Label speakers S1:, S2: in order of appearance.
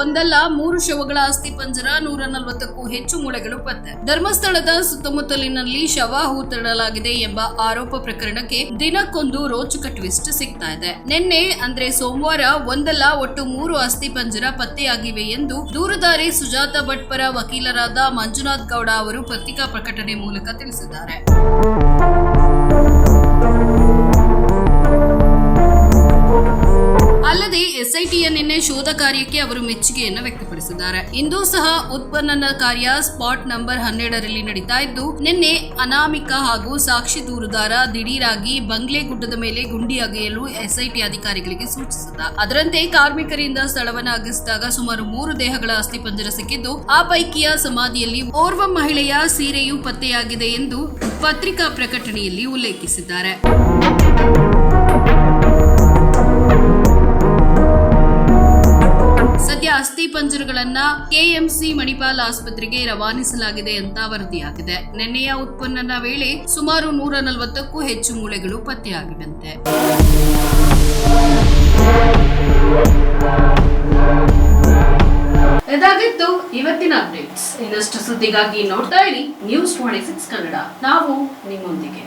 S1: ಒಂದಲ್ಲ ಮೂರು ಶವಗಳ ಅಸ್ಥಿಪಂಜರ ನೂರ ನಲವತ್ತಕ್ಕೂ ಹೆಚ್ಚು ಮೂಳೆಗಳು ಪತ್ತೆ. ಧರ್ಮಸ್ಥಳದ ಸುತ್ತಮುತ್ತಲಿನಲ್ಲಿ ಶವ ಹೂತಡಲಾಗಿದೆ ಎಂಬ ಆರೋಪ ಪ್ರಕರಣಕ್ಕೆ ದಿನಕ್ಕೊಂದು ರೋಚಕ ಟ್ವಿಸ್ಟ್ ಸಿಗ್ತಾ ಇದೆ. ನಿನ್ನೆ, ಅಂದ್ರೆ ಸೋಮವಾರ, ಒಂದಲ್ಲ ಒಟ್ಟು ಮೂರು ಅಸ್ಥಿಪಂಜರ ಪತ್ತೆಯಾಗಿವೆ ಎಂದು ದೂರದಾರಿ ಸುಜಾತ ಭಟ್ ಪರ ವಕೀಲರಾದ ಮಂಜುನಾಥ್ ಗೌಡ ಅವರು ಪತ್ರಿಕಾ ಪ್ರಕಟಣೆ ಮೂಲಕ ತಿಳಿಸಿದ್ದಾರೆ. ನಿನ್ನೆ ಶೋಧ ಕಾರ್ಯಕ್ಕೆ ಅವರು ಮೆಚ್ಚುಗೆಯನ್ನು ವ್ಯಕ್ತಪಡಿಸಿದ್ದಾರೆ. ಇಂದು ಸಹ ಉತ್ಪನ್ನ ಕಾರ್ಯ ಸ್ಪಾಟ್ ನಂಬರ್ ಹನ್ನೆರಡರಲ್ಲಿ ನಡೀತಾ ಇದ್ದು, ನಿನ್ನೆ ಅನಾಮಿಕ ಹಾಗೂ ಸಾಕ್ಷಿ ದೂರುದಾರ ದಿಢೀರಾಗಿ ಬಂಗ್ಲೆ ಗುಡ್ಡದ ಮೇಲೆ ಗುಂಡಿ ಅಗೆಯಲು ಎಸ್ಐಟಿ ಅಧಿಕಾರಿಗಳಿಗೆ ಸೂಚಿಸಿದ ಅದರಂತೆ ಕಾರ್ಮಿಕರಿಂದ ಸ್ಥಳವನ್ನು ಅಗಿಸಿದಾಗ ಸುಮಾರು ಮೂರು ದೇಹಗಳ ಅಸ್ಥಿಪಂಜರ ಸಿಕ್ಕಿದ್ದು, ಆ ಪೈಕಿಯ ಸಮಾಧಿಯಲ್ಲಿ ಓರ್ವ ಮಹಿಳೆಯ ಸೀರೆಯು ಪತ್ತೆಯಾಗಿದೆ ಎಂದು ಪತ್ರಿಕಾ ಪ್ರಕಟಣೆಯಲ್ಲಿ ಉಲ್ಲೇಖಿಸಿದ್ದಾರೆ. ಅಸ್ಥಿ ಪಂಜರಗಳನ್ನ ಕೆಎಂಸಿ ಮಣಿಪಾಲ್ ಆಸ್ಪತ್ರೆಗೆ ರವಾನಿಸಲಾಗಿದೆ ಅಂತ ವರದಿಯಾಗಿದೆ. ನಿನ್ನೆಯ ಉತ್ಪನ್ನನ ವೇಳೆ ಸುಮಾರು ನೂರ ನಲವತ್ತಕ್ಕೂ ಹೆಚ್ಚು ಮೂಳೆಗಳು ಪತ್ತೆಯಾಗಿವಂತೆ ಇದಾಗಿತ್ತು ಇವತ್ತಿನ ಅಪ್ಡೇಟ್ಸ್. ಇನ್ನಷ್ಟು ಸುದ್ದಿಗಾಗಿ ನೋಡ್ತಾ ಇರಿ. ನ್ಯೂಸ್ ಟ್ವೆಂಟಿ ಸಿಕ್ಸ್ ಕನ್ನಡ ನಾವು ನಿಮ್ಮೊಂದಿಗೆ.